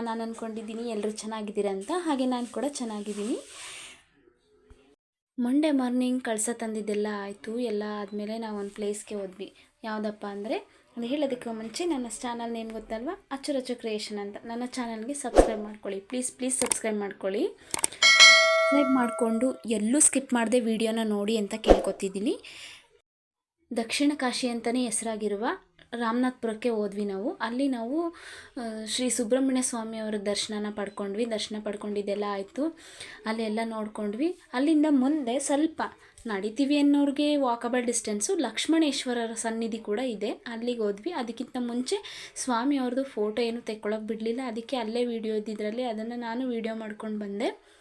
ನಾನು ಅಂದ್ಕೊಂಡಿದ್ದೀನಿ ಎಲ್ಲರೂ ಚೆನ್ನಾಗಿದ್ದೀರಾ ಅಂತ. ಹಾಗೆ ನಾನು ಕೂಡ ಚೆನ್ನಾಗಿದ್ದೀನಿ. ಮಂಡೇ ಮಾರ್ನಿಂಗ್ ಕಳಸ ತಂದಿದ್ದೆಲ್ಲ ಆಯಿತು. ಎಲ್ಲ ಆದಮೇಲೆ ನಾವು ಒಂದು ಪ್ಲೇಸ್ಗೆ ಹೋದ್ವಿ. ಯಾವುದಪ್ಪ ಅಂದರೆ, ಅದು ಹೇಳೋದಕ್ಕೆ ಮುಂಚೆ ನನ್ನ ಚಾನಲ್ ನೇಮ್ ಗೊತ್ತಲ್ವಾ? ಅಚ್ಚುರಚ್ಚು ಕ್ರಿಯೇಷನ್ ಅಂತ. ನನ್ನ ಚಾನಲ್ಗೆ ಸಬ್ಸ್ಕ್ರೈಬ್ ಮಾಡ್ಕೊಳ್ಳಿ. ಪ್ಲೀಸ್ ಪ್ಲೀಸ್ ಸಬ್ಸ್ಕ್ರೈಬ್ ಮಾಡ್ಕೊಳ್ಳಿ. ಸಬ್ಸ್ಕ್ರೈಬ್ ಮಾಡಿಕೊಂಡು ಎಲ್ಲೂ ಸ್ಕಿಪ್ ಮಾಡದೆ ವೀಡಿಯೋನ ನೋಡಿ ಅಂತ ಕೇಳ್ಕೊತಿದ್ದೀನಿ. ದಕ್ಷಿಣ ಕಾಶಿ ಅಂತಲೇ ಹೆಸರಾಗಿರುವ ರಾಮನಾಥ್ಪುರಕ್ಕೆ ಹೋದ್ವಿ ನಾವು. ಅಲ್ಲಿ ನಾವು ಶ್ರೀ ಸುಬ್ರಹ್ಮಣ್ಯ ಸ್ವಾಮಿಯವರ ದರ್ಶನನ ಪಡ್ಕೊಂಡ್ವಿ. ದರ್ಶನ ಪಡ್ಕೊಂಡಿದ್ದೆಲ್ಲ ಆಯಿತು. ಅಲ್ಲೆಲ್ಲ ನೋಡ್ಕೊಂಡ್ವಿ. ಅಲ್ಲಿಂದ ಮುಂದೆ ಸ್ವಲ್ಪ ನಡಿತೀವಿ ಅನ್ನೋರಿಗೆ ವಾಕಬಲ್ ಡಿಸ್ಟೆನ್ಸು ಲಕ್ಷ್ಮಣೇಶ್ವರರ ಸನ್ನಿಧಿ ಕೂಡ ಇದೆ. ಅಲ್ಲಿಗೆ ಹೋದ್ವಿ. ಅದಕ್ಕಿಂತ ಮುಂಚೆ ಸ್ವಾಮಿ ಅವ್ರದ್ದು ಫೋಟೋ ಏನು ತೆಕ್ಕೊಳ್ಳೋಕೆ ಬಿಡಲಿಲ್ಲ. ಅದಕ್ಕೆ ಅಲ್ಲೇ ವೀಡಿಯೋ ಇದ್ದಿದ್ರಲ್ಲಿ ಅದನ್ನು ನಾನು ವೀಡಿಯೋ ಮಾಡ್ಕೊಂಡು ಬಂದೆ.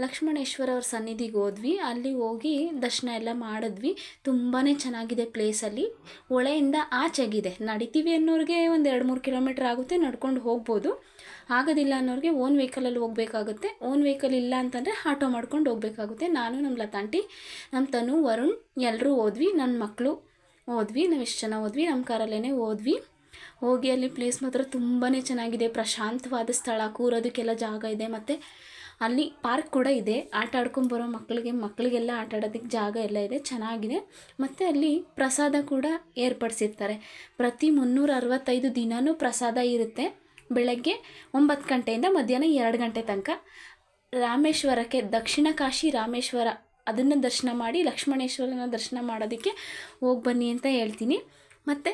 ಲಕ್ಷ್ಮಣೇಶ್ವರ ಅವ್ರ ಸನ್ನಿಧಿಗೆ ಹೋದ್ವಿ. ಅಲ್ಲಿ ಹೋಗಿ ದರ್ಶನ ಎಲ್ಲ ಮಾಡಿದ್ವಿ. ತುಂಬಾ ಚೆನ್ನಾಗಿದೆ ಪ್ಲೇಸಲ್ಲಿ ಹೊಳೆಯಿಂದ ಆಚೆಗಿದೆ. ನಡಿತೀವಿ ಅನ್ನೋರಿಗೆ ಒಂದು ಎರಡು ಮೂರು ಕಿಲೋಮೀಟ್ರ್ ಆಗುತ್ತೆ. ನಡ್ಕೊಂಡು ಹೋಗ್ಬೋದು. ಆಗೋದಿಲ್ಲ ಅನ್ನೋರಿಗೆ ಓನ್ ವೆಹಿಕಲಲ್ಲಿ ಹೋಗಬೇಕಾಗುತ್ತೆ. ಓನ್ ವೆಹಿಕಲ್ ಇಲ್ಲ ಅಂತಂದರೆ ಆಟೋ ಮಾಡ್ಕೊಂಡು ಹೋಗಬೇಕಾಗುತ್ತೆ. ನಾನು ನಮ್ಮ ಲತಾಂಟಿ ನಮ್ಮ ತನು, ವರುಣ್ ಎಲ್ಲರೂ ಹೋದ್ವಿ. ನನ್ನ ಮಕ್ಕಳು ಹೋದ್ವಿ. ನಾವು ಎಷ್ಟು ಜನ ಹೋದ್ವಿ. ನಮ್ಮ ಕಾರಲ್ಲೇ ಹೋದ್ವಿ. ಹೋಗಿ ಅಲ್ಲಿ ಪ್ಲೇಸ್ ಮಾತ್ರ ತುಂಬಾ ಚೆನ್ನಾಗಿದೆ. ಪ್ರಶಾಂತವಾದ ಸ್ಥಳ. ಕೂರೋದಕ್ಕೆಲ್ಲ ಜಾಗ ಇದೆ. ಮತ್ತು ಅಲ್ಲಿ ಪಾರ್ಕ್ ಕೂಡ ಇದೆ. ಆಟ ಆಡ್ಕೊಂಬರೋ ಮಕ್ಕಳಿಗೆ ಮಕ್ಕಳಿಗೆಲ್ಲ ಆಟ ಆಡೋದಕ್ಕೆ ಜಾಗ ಎಲ್ಲ ಇದೆ. ಚೆನ್ನಾಗಿದೆ. ಮತ್ತು ಅಲ್ಲಿ ಪ್ರಸಾದ ಕೂಡ ಏರ್ಪಡಿಸಿರ್ತಾರೆ. ಪ್ರತಿ ಮುನ್ನೂರ ಅರವತ್ತೈದು ದಿನವೂ ಪ್ರಸಾದ ಇರುತ್ತೆ. ಬೆಳಗ್ಗೆ ಒಂಬತ್ತು ಗಂಟೆಯಿಂದ ಮಧ್ಯಾಹ್ನ ಎರಡು ಗಂಟೆ ತನಕ. ರಾಮೇಶ್ವರಕ್ಕೆ, ದಕ್ಷಿಣ ಕಾಶಿ ರಾಮೇಶ್ವರ, ಅದನ್ನು ದರ್ಶನ ಮಾಡಿ ಲಕ್ಷ್ಮಣೇಶ್ವರನ ದರ್ಶನ ಮಾಡೋದಕ್ಕೆ ಹೋಗಿ ಬನ್ನಿ ಅಂತ ಹೇಳ್ತೀನಿ. ಮತ್ತು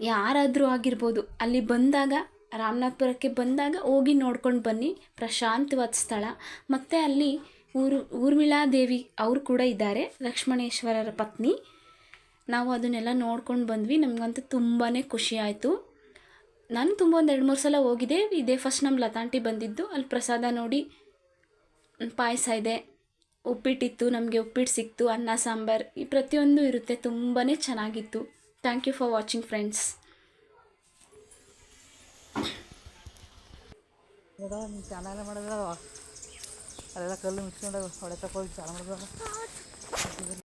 ಯಾರಾದರೂ ಆಗಿರ್ಬೋದು, ಅಲ್ಲಿ ಬಂದಾಗ ರಾಮನಾಥ್ಪುರಕ್ಕೆ ಬಂದಾಗ ಹೋಗಿ ನೋಡ್ಕೊಂಡು ಬನ್ನಿ. ಪ್ರಶಾಂತವಾದ ಸ್ಥಳ. ಮತ್ತು ಅಲ್ಲಿ ಊರು ಊರ್ಮಿಳಾ ದೇವಿ ಅವರು ಕೂಡ ಇದ್ದಾರೆ, ಲಕ್ಷ್ಮಣೇಶ್ವರರ ಪತ್ನಿ. ನಾವು ಅದನ್ನೆಲ್ಲ ನೋಡ್ಕೊಂಡು ಬಂದ್ವಿ. ನಮಗಂತೂ ತುಂಬಾ ಖುಷಿ ಆಯಿತು. ನಾನು ತುಂಬ ಒಂದು ಎರಡು ಮೂರು ಸಲ ಹೋಗಿದ್ದೆ. ಇದೇ ಫಸ್ಟ್ ನಮ್ಮ ಲತಾಂಟಿ ಬಂದಿದ್ದು. ಅಲ್ಲಿ ಪ್ರಸಾದ ನೋಡಿ ಪಾಯಸ ಇದೆ. ಉಪ್ಪಿಟ್ಟಿತ್ತು, ನಮಗೆ ಉಪ್ಪಿಟ್ಟು ಸಿಕ್ತು, ಅನ್ನ, ಸಾಂಬಾರು ಈ ಪ್ರತಿಯೊಂದು ಇರುತ್ತೆ. ತುಂಬಾ ಚೆನ್ನಾಗಿತ್ತು. Thank you for watching friends ಇವಾಗ ನೀವು ಚಾನಲ್ ಮಾಡಿದ್ರೆ ಅಲ್ಲೆಲ್ಲ ಕಲ್ಲು ಮುಚ್ಕೊಂಡು ಹೊಡೆ ಹೋಗಿ ಚೆನ್ನಾಗಿ ಮಾಡಿದ್ರೆ